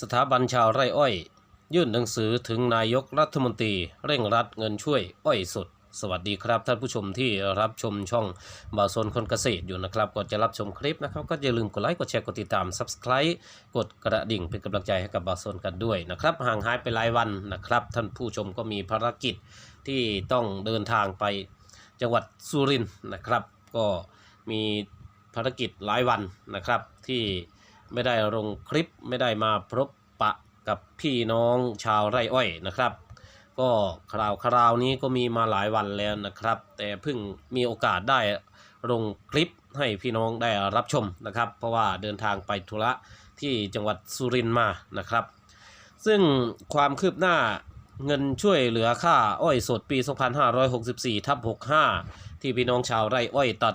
สถาบันชาวไร่อ้อย ยื่นหนังสือถึงนายกรัฐมนตรี เร่งรัดเงินช่วยอ้อยสด สวัสดีครับท่านผู้ชมที่รับชมช่องบาวโซนคนเกษตรอยู่นะครับก่อนจะรับชมคลิปนะครับ ก็อย่าลืมกดไลค์กดแชร์กดติดตาม Subscribe กดกระดิ่งเป็นกำลังใจให้กับบาวโซนกันด้วยนะครับห่างหายไปหลายวันนะครับ ท่านผู้ชมก็มีภารกิจที่ต้องเดินทางไปจังหวัดสุรินทร์นะครับ ก็มีภารกิจหลายวันนะครับที่ ไม่ได้ลงคลิปไม่ได้มาพบปะกับพี่น้องชาวไร่อ้อยนะครับ ก็คราวคราวนี้ก็มีมาหลายวันแล้วนะครับ แต่เพิ่งมีโอกาสได้ลงคลิปให้พี่น้องได้รับชมนะครับ เพราะว่าเดินทางไปธุระที่จังหวัดสุรินทร์มานะครับ ซึ่งความคืบหน้าเงินช่วยเหลือค่าอ้อยสดปี 2564ทับ65 ที่พี่น้องชาวไร่อ้อยตัด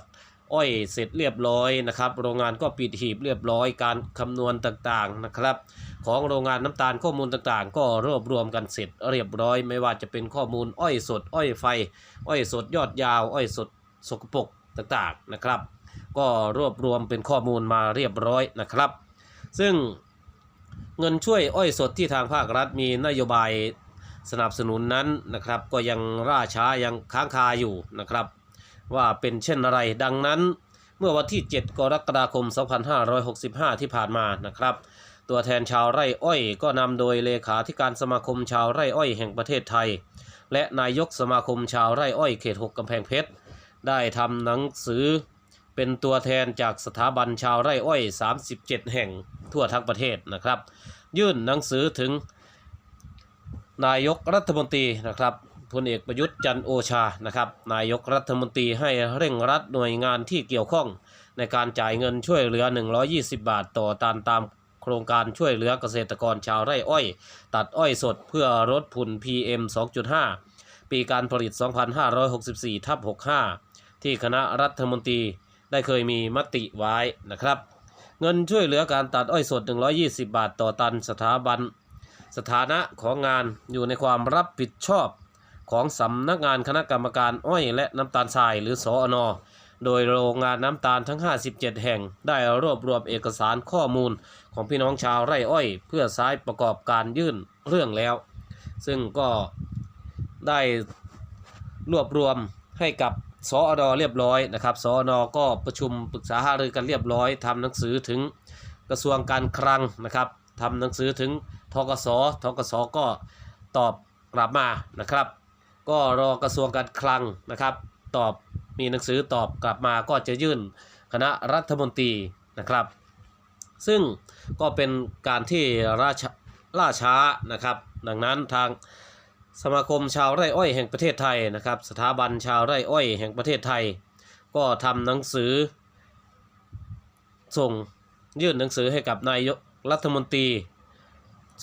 อ้อยเสร็จเรียบร้อยนะครับ โรงงานก็ปิดหีบเรียบร้อยการคำนวณต่างๆนะครับ ของโรงงานน้ำตาลข้อมูลต่างๆ ก็รวบรวมกันเสร็จเรียบร้อย ไม่ว่าจะเป็นข้อมูลอ้อยสด อ้อยไฟ อ้อยสดยอดยาว อ้อยสดสกปรกต่างๆนะครับ ก็รวบรวมเป็นข้อมูลมาเรียบร้อยนะครับ ซึ่งเงินช่วยอ้อยสดที่ทางภาครัฐมีนโยบายสนับสนุนนั้นนะครับ ก็ยังล่าช้ายังค้างคาอยู่นะครับ ว่าเป็นเช่นอะไรดังนั้น เมื่อวันที่ 7 กรกฎาคม 2565 ที่ผ่านมานะครับ ตัวแทนชาวไร่อ้อย ก็นำโดยเลขาธิการสมาคมชาวไร่อ้อยแห่งประเทศไทย และนายกสมาคมชาวไร่อ้อยเขต 6กำแพงเพชรได้ทำหนังสือเป็นตัวแทนจากสถาบันชาวไร่อ้อย 37 แห่งทั่วทั้งประเทศนะครับ ยื่นหนังสือถึงนายกรัฐมนตรีนะครับ พลเอกประยุทธ์จันโอชานะครับนายกรัฐมนตรีให้เร่งรัดหน่วยงานที่เกี่ยวข้อง ในการจ่ายเงินช่วยเหลือ 120 บาทต่อตันตามโครงการช่วยเหลือเกษตรกรชาวไร่อ้อย ตัดอ้อยสดเพื่อลดฝุ่น PM 2.5 ปีการผลิต 2564ทับ65 ที่คณะรัฐมนตรีได้เคยมีมติไว้นะครับ เงินช่วยเหลือการตัดอ้อยสด 120 บาทต่อตันสถาบัน สถานะของงานอยู่ในความรับผิดชอบ ของสำนักงานคณะกรรมการอ้อยและน้ำตาลทรายหรือสอนอโดยโรงงานน้ำตาลทั้ง 57 แห่ง ได้รวบรวมเอกสารข้อมูลของพี่น้องชาวไร่อ้อย เพื่อใช้ประกอบการยื่นเรื่องแล้ว ซึ่งก็ได้รวบรวมให้กับสอดเรียบร้อยนะครับสอนอก็ประชุมปรึกษาหารือกันเรียบร้อยทำหนังสือถึงกระทรวงการคลังนะครับทำหนังสือถึงทกสทกสก็ตอบกลับมานะครับ ก็รอกระทรวงการคลังนะครับ ตอบมีหนังสือตอบกลับมาก็จะยื่นคณะรัฐมนตรีนะครับ ซึ่งก็เป็นการที่ราชล่าช้านะครับ ดังนั้นทางสมาคมชาวไร่อ้อยแห่งประเทศไทยนะครับ สถาบันชาวไร่อ้อยแห่งประเทศไทย ก็ทำหนังสือ ส่งยื่นหนังสือให้กับนายกรัฐมนตรี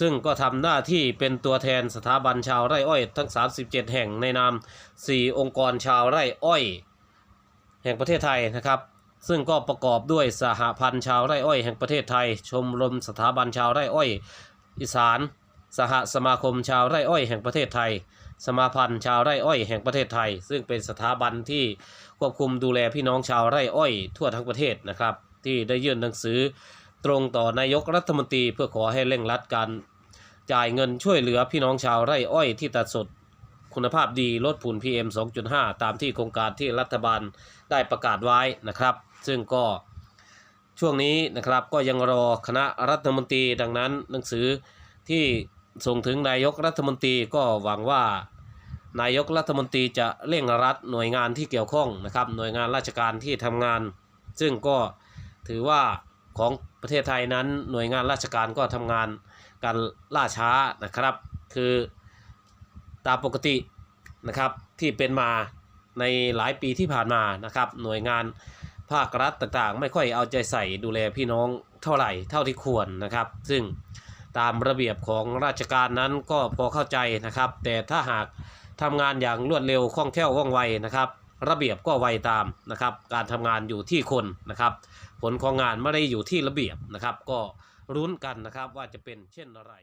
ซึ่งก็ทำหน้าที่เป็นตัวแทนสถาบันชาวไร่อ้อยทั้ง 37 แห่งในนาม 4 องค์กรชาวไร่อ้อย แห่งประเทศไทยนะครับซึ่งก็ประกอบด้วยสหพันธ์ชาวไร่อ้อยแห่งประเทศไทย ชมรมสถาบันชาวไร่อ้อย อีสาน สหสมาคมชาวไร่อ้อยแห่งประเทศไทย สมาพันธ์ชาวไร่อ้อยแห่งประเทศไทย ซึ่งเป็นสถาบันที่ควบคุมดูแลพี่น้องชาวไร่อ้อยทั่วทั้งประเทศนะครับ ที่ได้ยื่นหนังสือ ตรงต่อนายกรัฐมนตรีเพื่อขอให้เร่งรัดการจ่ายเงินช่วยเหลือพี่น้องชาวไร่อ้อยที่ตัดสดคุณภาพดีลดฝุ่น PM 2.5 ตามที่โครงการที่รัฐบาลได้ประกาศไว้นะครับ ซึ่งก็ช่วงนี้นะครับก็ยังรอคณะรัฐมนตรีดังนั้น หนังสือที่ส่งถึงนายกรัฐมนตรีก็หวังว่า นายกรัฐมนตรีจะเร่งรัดหน่วยงานที่เกี่ยวข้องนะครับ หน่วยงานราชการที่ทำงาน ซึ่งก็ถือว่า ของประเทศไทยนั้นหน่วยงานราชการก็ทำงานการล่าช้านะครับ คือตามปกตินะครับที่เป็นมาในหลายปีที่ผ่านมานะครับหน่วยงานภาครัฐต่างๆ ไม่ค่อยเอาใจใส่ดูแลพี่น้องเท่าไหร่เท่าที่ควรนะครับ ซึ่งตามระเบียบของราชการนั้นก็พอเข้าใจนะครับ แต่ถ้าหากทำงานอย่างรวดเร็วคล่องแคล่วว่องไวนะครับ ระเบียบก็ไวตามนะครับ การทำงานอยู่ที่คนนะครับ ผลของงานไม่ได้อยู่ที่ระเบียบนะครับ ก็รุ้นกันนะครับว่าจะเป็นเช่นไร